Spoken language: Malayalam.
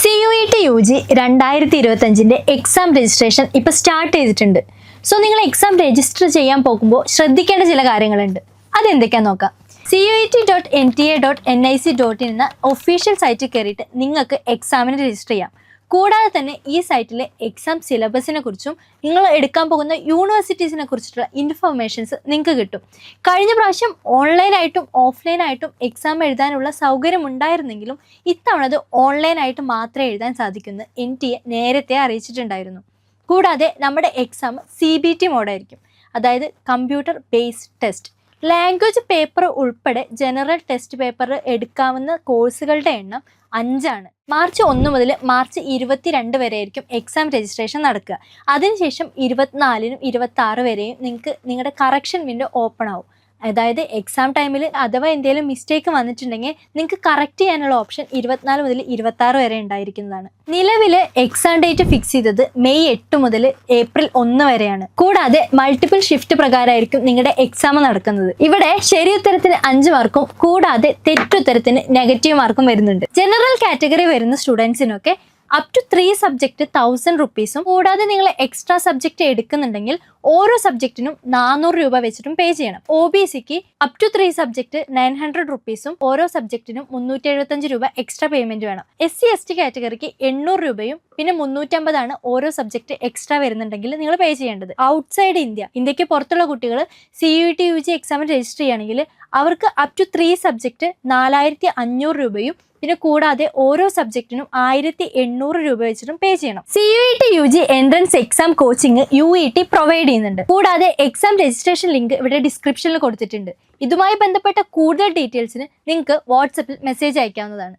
C U E T U G രണ്ടായിരത്തി ഇരുപത്തഞ്ചിന്റെ എക്സാം രജിസ്ട്രേഷൻ ഇപ്പോൾ സ്റ്റാർട്ട് ചെയ്തിട്ടുണ്ട്. സോ നിങ്ങൾ എക്സാം രജിസ്റ്റർ ചെയ്യാൻ പോകുമ്പോൾ ശ്രദ്ധിക്കേണ്ട ചില കാര്യങ്ങളുണ്ട്. അതെന്തൊക്കെയാണെന്ന് നോക്കാം. C U E T dot N T A dot N I C dot in എന്ന ഒഫീഷ്യൽ സൈറ്റിൽ കയറിയിട്ട് നിങ്ങൾക്ക് എക്സാമിന് രജിസ്റ്റർ ചെയ്യാം. കൂടാതെ തന്നെ ഈ സൈറ്റിലെ എക്സാം സിലബസിനെ കുറിച്ചും നിങ്ങൾ എടുക്കാൻ പോകുന്ന യൂണിവേഴ്സിറ്റീസിനെ കുറിച്ചിട്ടുള്ള ഇൻഫർമേഷൻസ് നിങ്ങൾക്ക് കിട്ടും. കഴിഞ്ഞ പ്രാവശ്യം ഓൺലൈനായിട്ടും ഓഫ്ലൈനായിട്ടും എക്സാം എഴുതാനുള്ള സൗകര്യം ഉണ്ടായിരുന്നെങ്കിലും ഇത്തവണ അത് ഓൺലൈനായിട്ട് മാത്രമേ എഴുതാൻ സാധിക്കുന്നു എൻ ടി എ നേരത്തെ അറിയിച്ചിട്ടുണ്ടായിരുന്നു. കൂടാതെ നമ്മുടെ എക്സാം സി ബി ടി മോഡായിരിക്കും അതായത് computer based test language paper ഉൾപ്പെടെ ജനറൽ ടെസ്റ്റ് പേപ്പർ എടുക്കാവുന്ന കോഴ്സുകളുടെ എണ്ണം അഞ്ചാണ്. മാർച്ച് ഒന്ന് മുതൽ മാർച്ച് ഇരുപത്തിരണ്ട് വരെ ആയിരിക്കും എക്സാം രജിസ്ട്രേഷൻ നടക്കുക. അതിനുശേഷം ഇരുപത്തിനാലിനും ഇരുപത്തി ആറ് വരെയും നിങ്ങൾക്ക് നിങ്ങളുടെ കറക്ഷൻ വിൻഡോ ഓപ്പൺ ആവും. അതായത് എക്സാം ടൈമിൽ അഥവാ എന്തെങ്കിലും മിസ്റ്റേക്ക് വന്നിട്ടുണ്ടെങ്കിൽ നിങ്ങൾക്ക് കറക്റ്റ് ചെയ്യാനുള്ള ഓപ്ഷൻ ഇരുപത്തിനാല് മുതൽ ഇരുപത്തി വരെ ഉണ്ടായിരിക്കുന്നതാണ്. നിലവിൽ എക്സാം ഡേറ്റ് ഫിക്സ് ചെയ്തത് മെയ് എട്ട് മുതൽ ഏപ്രിൽ ഒന്ന് വരെയാണ്. കൂടാതെ മൾട്ടിപ്പിൾ ഷിഫ്റ്റ് പ്രകാരമായിരിക്കും നിങ്ങളുടെ എക്സാം നടക്കുന്നത്. ഇവിടെ ശരി ഉത്തരത്തിന് അഞ്ച് മാർക്കും കൂടാതെ തെറ്റുത്തരത്തിന് നെഗറ്റീവ് മാർക്കും വരുന്നുണ്ട്. ജനറൽ കാറ്റഗറി വരുന്ന സ്റ്റുഡൻസിനൊക്കെ up to three subject thousand റുപ്പീസും കൂടാതെ നിങ്ങൾ എക്സ്ട്രാ സബ്ജക്റ്റ് എടുക്കുന്നുണ്ടെങ്കിൽ ഓരോ സബ്ജക്റ്റിനും നാനൂറ് രൂപ വെച്ചിട്ടും പേ ചെയ്യണം. ഒ ബി സിക്ക് up to three subject nine hundred റുപ്പീസും ഓരോ സബ്ജക്റ്റിനും മുന്നൂറ്റി എഴുപത്തഞ്ച് രൂപ എക്സ്ട്രാ പേയ്മെന്റ് വേണം. എസ് സി എസ് ടി കാറ്റഗറിക്ക് എണ്ണൂറ് രൂപയും പിന്നെ മുന്നൂറ്റമ്പതാണ് ഓരോ സബ്ജക്റ്റ് എക്സ്ട്രാ വരുന്നുണ്ടെങ്കിൽ നിങ്ങൾ പേ ചെയ്യേണ്ടത്. ഔട്ട്സൈഡ് ഇന്ത്യ ഇന്ത്യയ്ക്ക് പുറത്തുള്ള കുട്ടികൾ C U T U G എക്സാമിന് രജിസ്റ്റർ ചെയ്യുകയാണെങ്കിൽ അവർക്ക് അപ് ടു ത്രീ സബ്ജക്റ്റ് നാലായിരത്തി അഞ്ഞൂറ് രൂപയും പിന്നെ കൂടാതെ ഓരോ സബ്ജക്റ്റിനും ആയിരത്തി എണ്ണൂറ് രൂപ വെച്ചിട്ടും പേ ചെയ്യണം. C U E T U G entrance exam coaching U E T provide ചെയ്യുന്നുണ്ട്. കൂടാതെ എക്സാം രജിസ്ട്രേഷൻ ലിങ്ക് ഇവിടെ ഡിസ്ക്രിപ്ഷനിൽ കൊടുത്തിട്ടുണ്ട്. ഇതുമായി ബന്ധപ്പെട്ട കൂടുതൽ ഡീറ്റെയിൽസിന് നിങ്ങൾക്ക് വാട്സപ്പിൽ മെസ്സേജ് അയക്കാവുന്നതാണ്.